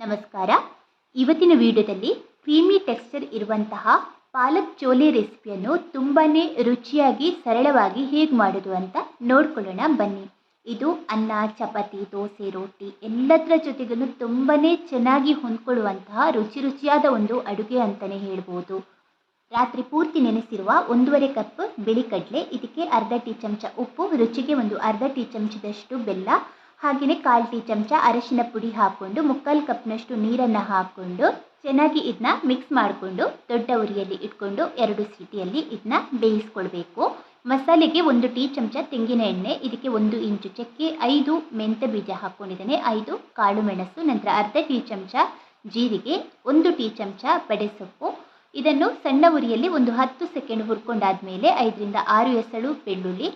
ನಮಸ್ಕಾರ. ಇವತ್ತಿನ ವಿಡಿಯೋದಲ್ಲಿ ಕ್ರೀಮಿ ಟೆಕ್ಸ್ಚರ್ ಇರುವಂತಹ ಪಾಲಕ್ ಚೋಲೆ ರೆಸಿಪಿಯನ್ನು ತುಂಬಾ ರುಚಿಯಾಗಿ, ಸರಳವಾಗಿ ಹೇಗೆ ಮಾಡೋದು ಅಂತ ನೋಡ್ಕೊಳ್ಳೋಣ, ಬನ್ನಿ. ಇದು ಅನ್ನ, ಚಪಾತಿ, ದೋಸೆ ರೊಟ್ಟಿ ಎಲ್ಲದರ ಜೊತೆಗೂ ತುಂಬಾ ಚೆನ್ನಾಗಿ ಹೊಂದ್ಕೊಳ್ಳುವಂತಹ ರುಚಿ ರುಚಿಯಾದ ಒಂದು ಅಡುಗೆ ಅಂತಲೇ ಹೇಳ್ಬೋದು. ರಾತ್ರಿ ಪೂರ್ತಿ ನೆನೆಸಿರುವ ಒಂದೂವರೆ ಕಪ್ ಬಿಳಿ ಕಡಲೆ, ಇದಕ್ಕೆ ಅರ್ಧ ಟೀ ಚಮಚ ಉಪ್ಪು, ರುಚಿಗೆ ಒಂದು ಅರ್ಧ ಟೀ ಚಮಚದಷ್ಟು ಬೆಲ್ಲ ಹಾಗೆಯೇ ಕಾಲು ಟೀ ಚಮಚ, ಅರಶಿನ ಪುಡಿ ಹಾಕ್ಕೊಂಡು ಮುಕ್ಕಾಲು ಕಪ್ನಷ್ಟು ನೀರನ್ನು ಹಾಕ್ಕೊಂಡು ಚೆನ್ನಾಗಿ ಇದನ್ನ ಮಿಕ್ಸ್ ಮಾಡಿಕೊಂಡು, ದೊಡ್ಡ ಉರಿಯಲ್ಲಿ ಇಟ್ಕೊಂಡು, ಎರಡು ಸೀಟಿಯಲ್ಲಿ ಇದನ್ನ ಬೇಯಿಸ್ಕೊಳ್ಬೇಕು. ಮಸಾಲೆಗೆ ಒಂದು ಟೀ ಚಮಚ ತೆಂಗಿನ ಎಣ್ಣೆ, ಇದಕ್ಕೆ ಒಂದು ಇಂಚು ಚಕ್ಕೆ, ಐದು ಮೆಂತ್ಯ ಬೀಜ ಹಾಕ್ಕೊಂಡಿದ್ದೇನೆ ಐದು ಕಾಳು ಮೆಣಸು, ನಂತರ ಅರ್ಧ ಟೀ ಚಮಚ ಜೀರಿಗೆ, ಒಂದು ಟೀ ಚಮಚ ಬಡೆಸೊಪ್ಪು ಇದನ್ನು ಸಣ್ಣ ಉರಿಯಲ್ಲಿ ಒಂದು ಹತ್ತು ಸೆಕೆಂಡ್ ಹುರ್ಕೊಂಡಾದ್ಮೇಲೆ ಐದರಿಂದ ಆರು ಎಸಳು ಬೆಳ್ಳುಳ್ಳಿ,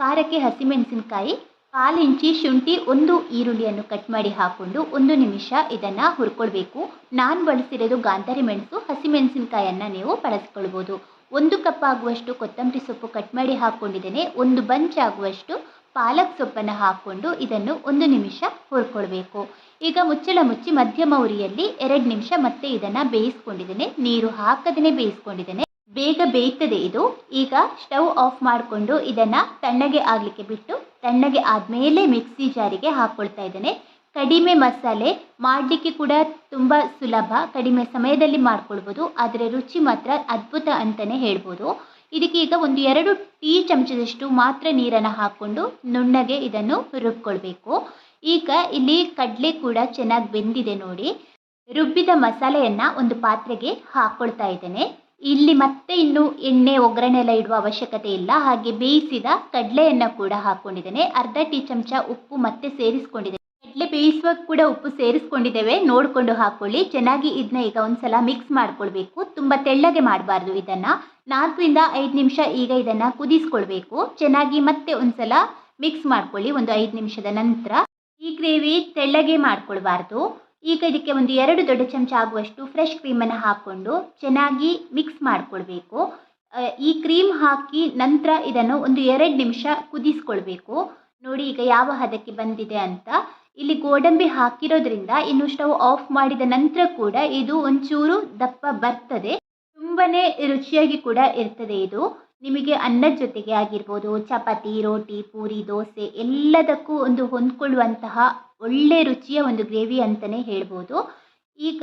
ಖಾರಕ್ಕೆ ಹಸಿಮೆಣಸಿನಕಾಯಿ ಕಾಲು ಇಂಚಿ ಶುಂಠಿ ಒಂದು ಈರುಳ್ಳಿಯನ್ನು ಕಟ್ ಮಾಡಿ ಹಾಕೊಂಡು ಒಂದು ನಿಮಿಷ ಇದನ್ನು ಹುರ್ಕೊಳ್ಬೇಕು. ನಾನು ಬಳಸಿರೋದು ಗಾಂಧಾರಿ ಮೆಣಸು, ಹಸಿಮೆಣಸಿನಕಾಯನ್ನು ನೀವು ಬಳಸ್ಕೊಳ್ಬೋದು. ಒಂದು ಕಪ್ ಆಗುವಷ್ಟು ಕೊತ್ತಂಬರಿ ಸೊಪ್ಪು ಕಟ್ ಮಾಡಿ ಹಾಕ್ಕೊಂಡಿದ್ದೇನೆ ಒಂದು ಬಂಚ್ ಆಗುವಷ್ಟು ಪಾಲಕ್ ಸೊಪ್ಪನ್ನು ಹಾಕ್ಕೊಂಡು ಇದನ್ನು ಒಂದು ನಿಮಿಷ ಹುರ್ಕೊಳ್ಬೇಕು. ಈಗ ಮುಚ್ಚಳ ಮುಚ್ಚಿ ಮಧ್ಯಮ ಉರಿಯಲ್ಲಿ ಎರಡು ನಿಮಿಷ ಮತ್ತೆ ಇದನ್ನು ಬೇಯಿಸ್ಕೊಂಡಿದ್ದೇನೆ. ನೀರು ಹಾಕದೇ ಬೇಯಿಸ್ಕೊಂಡಿದ್ದೇನೆ. ಬೇಗ ಬೇಯ್ತದೆ ಇದು. ಈಗ ಸ್ಟವ್ ಆಫ್ ಮಾಡಿಕೊಂಡು ಇದನ್ನು ತಣ್ಣಗೆ ಆಗಲಿಕ್ಕೆ ಬಿಟ್ಟು ತಣ್ಣಗೆ ಆದಮೇಲೆ ಮಿಕ್ಸಿ ಜಾರಿಗೆ ಹಾಕ್ಕೊಳ್ತಾ ಇದ್ದೇನೆ. ಕಡಿಮೆ ಮಸಾಲೆ ಮಾಡಲಿಕ್ಕೆ ಕೂಡ ತುಂಬ ಸುಲಭ. ಕಡಿಮೆ ಸಮಯದಲ್ಲಿ ಮಾಡ್ಕೊಳ್ಬೋದು. ಆದರೆ ರುಚಿ ಮಾತ್ರ ಅದ್ಭುತ ಅಂತಲೇ ಹೇಳ್ಬೋದು. ಇದಕ್ಕೆ ಈಗ ಒಂದು ಎರಡು ಟೀ ಚಮಚದಷ್ಟು ಮಾತ್ರ ನೀರನ್ನು ಹಾಕ್ಕೊಂಡು ನುಣ್ಣಗೆ ಇದನ್ನು ರುಬ್ಕೊಳ್ಬೇಕು. ಈಗ ಇಲ್ಲಿ ಕಡಲೆ ಕೂಡ ಚೆನ್ನಾಗಿ ಬೆಂದಿದೆ ನೋಡಿ. ರುಬ್ಬಿದ ಮಸಾಲೆಯನ್ನು ಒಂದು ಪಾತ್ರೆಗೆ ಹಾಕ್ಕೊಳ್ತಾ ಇದ್ದೇನೆ. ಇಲ್ಲಿ ಮತ್ತೆ ಇನ್ನು ಎಣ್ಣೆ ಒಗ್ಗರಣೆ ಎಲ್ಲ ಇಡುವ ಅವಶ್ಯಕತೆ ಇಲ್ಲ. ಹಾಗೆ ಬೇಯಿಸಿದ ಕಡಲೆಯನ್ನು ಕೂಡ ಹಾಕ್ಕೊಂಡಿದ್ದೇನೆ ಅರ್ಧ ಟೀ ಚಮಚ ಉಪ್ಪು ಮತ್ತೆ ಸೇರಿಸ್ಕೊಂಡಿದ್ದೇನೆ. ಕಡಲೆ ಬೇಯಿಸುವಾಗ ಕೂಡ ಉಪ್ಪು ಸೇರಿಸ್ಕೊಂಡಿದ್ದೇವೆ. ನೋಡಿಕೊಂಡು ಹಾಕ್ಕೊಳ್ಳಿ ಚೆನ್ನಾಗಿ ಇದನ್ನ ಈಗ ಒಂದ್ಸಲ ಮಿಕ್ಸ್ ಮಾಡ್ಕೊಳ್ಬೇಕು. ತುಂಬ ತೆಳ್ಳಗೆ ಮಾಡಬಾರ್ದು ಇದನ್ನ. ನಾಲ್ಕರಿಂದ ಐದು ನಿಮಿಷ ಈಗ ಇದನ್ನ ಕುದಿಸ್ಕೊಳ್ಬೇಕು. ಚೆನ್ನಾಗಿ ಮತ್ತೆ ಒಂದ್ಸಲ ಮಿಕ್ಸ್ ಮಾಡ್ಕೊಳ್ಳಿ. ಒಂದು ಐದು ನಿಮಿಷದ ನಂತರ ಈ ಗ್ರೇವಿ ತೆಳ್ಳಗೆ ಮಾಡ್ಕೊಳ್ಬಾರ್ದು. ಈಗ ಇದಕ್ಕೆ ಒಂದು ಎರಡು ದೊಡ್ಡ ಚಮಚ ಆಗುವಷ್ಟು ಫ್ರೆಶ್ ಕ್ರೀಮನ್ನು ಹಾಕ್ಕೊಂಡು ಚೆನ್ನಾಗಿ ಮಿಕ್ಸ್ ಮಾಡಿಕೊಳ್ಬೇಕು. ಈ ಕ್ರೀಮ್ ಹಾಕಿ ನಂತರ ಇದನ್ನು ಒಂದು ಎರಡು ನಿಮಿಷ ಕುದಿಸ್ಕೊಳ್ಬೇಕು. ನೋಡಿ ಈಗ ಯಾವ ಹದಕ್ಕೆ ಬಂದಿದೆ ಅಂತ. ಇಲ್ಲಿ ಗೋಡಂಬಿ ಹಾಕಿರೋದ್ರಿಂದ ಇನ್ನು ಸ್ಟವ್ ಆಫ್ ಮಾಡಿದ ನಂತರ ಕೂಡ ಇದು ಒಂಚೂರು ದಪ್ಪ ಬರ್ತದೆ. ತುಂಬಾ ರುಚಿಯಾಗಿ ಕೂಡ ಇರ್ತದೆ ಇದು. ನಿಮಗೆ ಅನ್ನದ ಜೊತೆಗೆ ಆಗಿರ್ಬೋದು, ಚಪಾತಿ, ರೋಟಿ, ಪೂರಿ, ದೋಸೆ ಎಲ್ಲದಕ್ಕೂ ಒಂದು ಹೊಂದ್ಕೊಳ್ಳುವಂತಹ ಒಳ್ಳೆ ರುಚಿಯ ಒಂದು ಗ್ರೇವಿ ಅಂತಲೇ ಹೇಳ್ಬೋದು. ಈಗ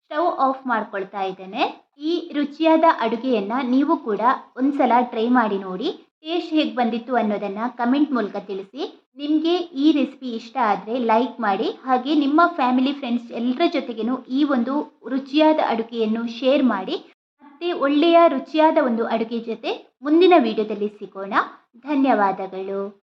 ಸ್ಟವ್ ಆಫ್ ಮಾಡ್ಕೊಳ್ತಾ ಇದ್ದೇನೆ. ಈ ರುಚಿಯಾದ ಅಡುಗೆಯನ್ನು ನೀವು ಕೂಡ ಒಂದ್ಸಲ ಟ್ರೈ ಮಾಡಿ ನೋಡಿ. ಟೇಸ್ಟ್ ಹೇಗೆ ಬಂದಿತ್ತು ಅನ್ನೋದನ್ನು ಕಮೆಂಟ್ ಮೂಲಕ ತಿಳಿಸಿ. ನಿಮಗೆ ಈ ರೆಸಿಪಿ ಇಷ್ಟ ಆದರೆ ಲೈಕ್ ಮಾಡಿ. ಹಾಗೆ ನಿಮ್ಮ ಫ್ಯಾಮಿಲಿ, ಫ್ರೆಂಡ್ಸ್ ಎಲ್ಲರ ಜೊತೆಗೇನು ಈ ಒಂದು ರುಚಿಯಾದ ಅಡುಗೆಯನ್ನು ಶೇರ್ ಮಾಡಿ. ಮತ್ತು ಒಳ್ಳೆಯ ರುಚಿಯಾದ ಒಂದು ಅಡುಗೆ ಜೊತೆ ಮುಂದಿನ ವಿಡಿಯೋದಲ್ಲಿ ಸಿಗೋಣ. ಧನ್ಯವಾದಗಳು.